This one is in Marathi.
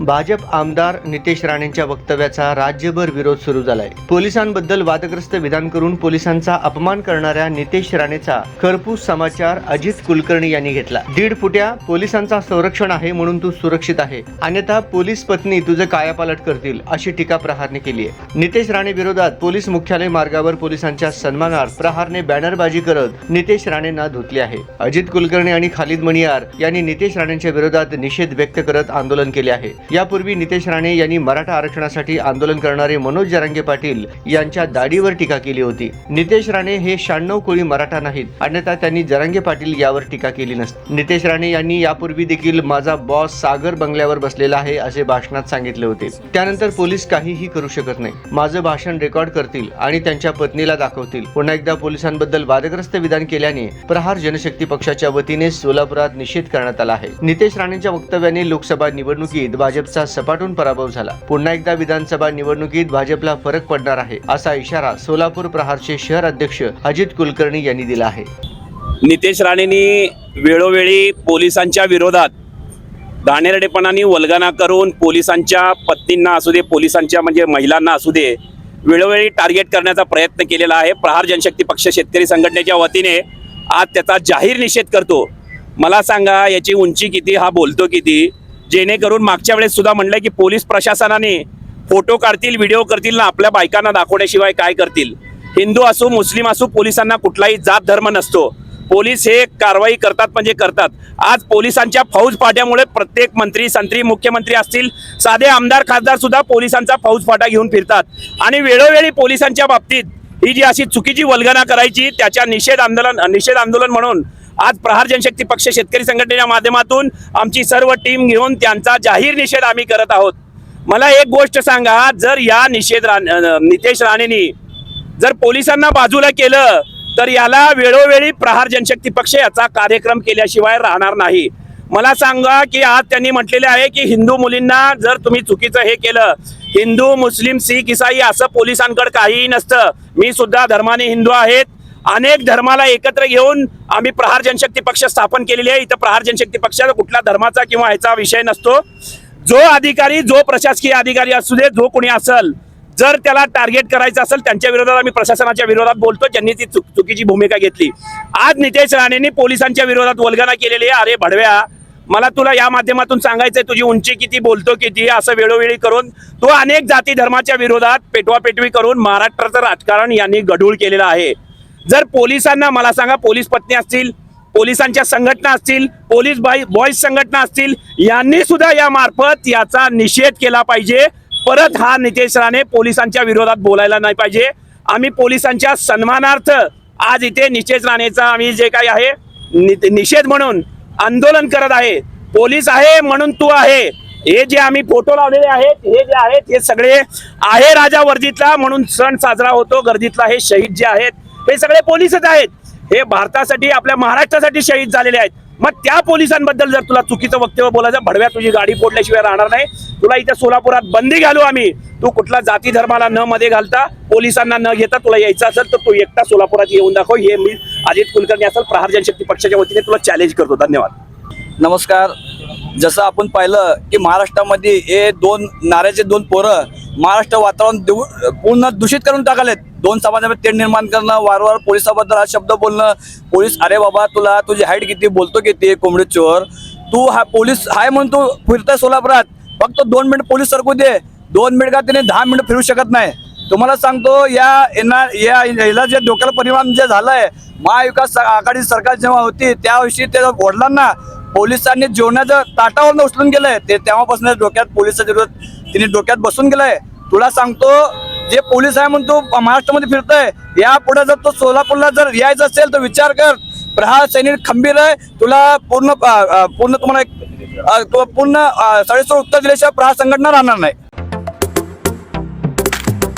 भाजप आमदार नितेश राणेंच्या वक्तव्याचा राज्यभर विरोध सुरू झालाय. पोलिसांबद्दल वादग्रस्त विधान करून पोलिसांचा अपमान करणाऱ्या नितेश राणेचा खरपूस समाचार अजित कुलकर्णी यांनी घेतला. दीड फुट्या पोलिसांचा संरक्षण आहे म्हणून तू सुरक्षित आहे. अन्यथा पोलीस पत्नी तुझं कायापालट करतील अशी टीका प्रहारने केली आहे. नितेश राणे विरोधात पोलीस मुख्यालय मार्गावर पोलिसांच्या सन्मानार्थ प्रहारने बॅनरबाजी करत नितेश राणेंना धुतले आहे. अजित कुलकर्णी आणि खालिद मणियार यांनी नितेश राणेंच्या विरोधात निषेध व्यक्त करत आंदोलन केले आहे. यापूर्वी नितेश राणे यांनी मराठा आरक्षणासाठी आंदोलन करणारे मनोज जरांगे पाटील यांच्या दाढीवर टीका केली होती. नितेश राणे हे शहाण्णव कोळी मराठा नाहीत अन्यथा त्यांनी जरांगे पाटील यावर टीका केली नसती. नितेश राणे यांनी यापूर्वी देखील माझा बॉस सागर बंगल्यावर बसलेला आहे असे भाषणात सांगितले होते. त्यानंतर पोलीस काहीही करू शकत नाही. माझं भाषण रेकॉर्ड करतील आणि त्यांच्या पत्नीला दाखवतील. पुन्हा एकदा पोलिसांबद्दल वादग्रस्त विधान केल्याने प्रहार जनशक्ती पक्षाच्या वतीने सोलापुरात निषेध करण्यात आला आहे. नितेश राणेंच्या वक्तव्याने लोकसभा निवडणुकीत भाजपचा सपाटून पराभव झाला. पुन्हा एकदा विधानसभा निवडणुकीत भाजपला फरक पडणार आहे असा इशारा सोलापूर प्रहारचे शहर अध्यक्ष अजित कुलकर्णी यांनी दिला आहे. नितेश राणेंनी वेळोवेळी पोलिसांच्या विरोधात दाणेरडेपणाने वल्गना करून पोलिसांच्या पत्नींना असू दे पोलिसांच्या म्हणजे महिलांना असू दे वेळोवेळी टार्गेट करण्याचा प्रयत्न केलेला आहे. प्रहार जनशक्ती पक्ष शेतकरी संघटनेच्या वतीने आज त्याचा जाहीर निषेध करतो. मला सांगा याची उंची किती हा बोलतो किती? जेणेकरून मागच्या वेळेस सुद्धा म्हणलं की पोलीस प्रशासनाने फोटो काढतील व्हिडिओ करतील ना आपल्या बायकांना दाखवण्याशिवाय काय करतील? हिंदू असो मुस्लिम असो पोलिसांना कुठलाही जात धर्म नसतो. पोलीस हे कारवाई करतात म्हणजे करतात. आज पोलिसांच्या फौज फाट्यामुळे प्रत्येक मंत्री संत्री मुख्यमंत्री असतील. साधे आमदार खासदार सुद्धा पोलिसांचा फौज फाटा घेऊन फिरतात. आणि वेळोवेळी पोलिसांच्या बाबतीत ही जी अशी चुकीची वल्गना करायची त्याच्या निषेध आंदोलन निषेध आंदोलन म्हणून आज प्रहार जनशक्ती पक्ष शेतकरी संघटनेच्या माध्यमातून आमची सर्व टीम घेऊन त्यांचा जाहीर निषेध आम्ही करत आहोत. मला एक गोष्ट सांगा जर या निषेध रा नितेश राणेंनी जर पोलिसांना बाजूला केलं तर याला वेळोवेळी प्रहार जनशक्ती पक्ष याचा कार्यक्रम केल्याशिवाय राहणार नाही. मला सांगा की आज त्यांनी म्हटलेले आहे की हिंदू मुलींना जर तुम्ही चुकीचं हे केलं हिंदू मुस्लिम सिख इसाई असं पोलिसांकडे काहीही नसतं. मी सुद्धा धर्माने हिंदू आहेत. अनेक धर्माला एकत्र घेऊन आम्ही प्रहार जनशक्ती पक्ष स्थापन केलेली आहे. इथं प्रहार जनशक्ती पक्षाचा कुठला धर्माचा किंवा ह्याचा विषय नसतो. जो अधिकारी जो प्रशासकीय अधिकारी असू दे जो कोणी असल जर त्याला टार्गेट करायचं असेल त्यांच्या विरोधात आम्ही प्रशासनाच्या विरोधात बोलतो. ज्यांनी ती चुक चुकीची भूमिका घेतली. आज नितेश राणेंनी पोलिसांच्या विरोधात वल्गना केलेली आहे. अरे भडव्या मला तुला या माध्यमातून सांगायचंय तुझी उंची किती बोलतो किती असं वेळोवेळी करून तो अनेक जाती धर्माच्या विरोधात पेटवापेटवी करून महाराष्ट्राचं राजकारण यांनी गढूळ केलेलं आहे. जर पोलिसांना मला सांगा पोलीस पत्नी असतील पोलिसांच्या संघटना असतील पोलीस बाई बॉईज संघटना असतील यांनी सुद्धा या मार्फत याचा निषेध केला पाहिजे. परत हा नितेश राणे पोलिसांच्या विरोधात बोलायला नाही पाहिजे. आम्ही पोलिसांच्या सन्मानार्थ आज इथे नितेश राणेचा आम्ही जे काही आहे नि- निषेध म्हणून आंदोलन करत आहे. पोलीस आहे म्हणून तू आहे. हे जे आम्ही फोटो लावलेले आहेत हे जे आहेत हे सगळे आहे राजा वर्दीतला म्हणून सण साजरा होतो. गर्दीतला हे शहीद जे आहेत हे सगळे पोलीसच आहेत. हे भारतासाठी आपल्या महाराष्ट्रासाठी शहीद झालेले आहेत. मग त्या पोलिसांबद्दल जर तुला चुकीचं वक्तव्य बोलायचं भडव्या तुझी गाडी फोडल्याशिवाय राहणार नाही. तुला इथं सोलापुरात बंदी घालू आम्ही. तू कुठला जाती धर्माला न मध्ये घालता पोलिसांना न घेता तुला यायचं असेल तर तू एकटा सोलापुरात येऊन दाखव. हे मी अजित कुलकर्णी असेल प्रहार जनशक्ती पक्षाच्या वतीने तुला चॅलेंज करतो. धन्यवाद. नमस्कार. जसं आपण पाहिलं की महाराष्ट्रामध्ये हे दोन नाऱ्याचे दोन पोरं महाराष्ट्र वातावरण देऊ- पूर्ण दूषित करून टाकालेत. दोन समाजामध्ये तेढ निर्माण करणं वारंवार पोलिसाबद्दल हा शब्द बोलणं. पोलीस अरे बाबा तुला तुझी हाईट किती? बोलतो किती? कोंबडी चोर. तू हा पोलीस हाय म्हणून तू फिरतोय सोलापुरात. फक्त दोन मिनिट पोलीस सरकू दे. दोन मिनिट का त्याने दहा मिनिट फिरू शकत नाही? तुम्हाला सांगतो या यांना या याला जे डोक्याला परिणाम जे झालाय महाविकास आघाडी सरकार जेव्हा होती त्याविषयी त्या वडिलांना पोलिसांनी जेवणाच्या ताटावरनं उचलून गेलंय. ते तेव्हापासून डोक्यात पोलिसाच्या विरोधात तिने डोक्यात बसून गेलंय. तुला सांगतो जे पोलीस आहे म्हणून तो महाराष्ट्रामध्ये फिरतोय या पुढे जर तो सोलापूरला जर यायचं असेल तर विचार कर. प्रहार सैनिक खंबीर आहे. तुला पूर्ण पूर्ण तुम्हाला एक पूर्ण अ, उत्तर दिल्याशिवाय प्रहार संघटना राहणार नाही.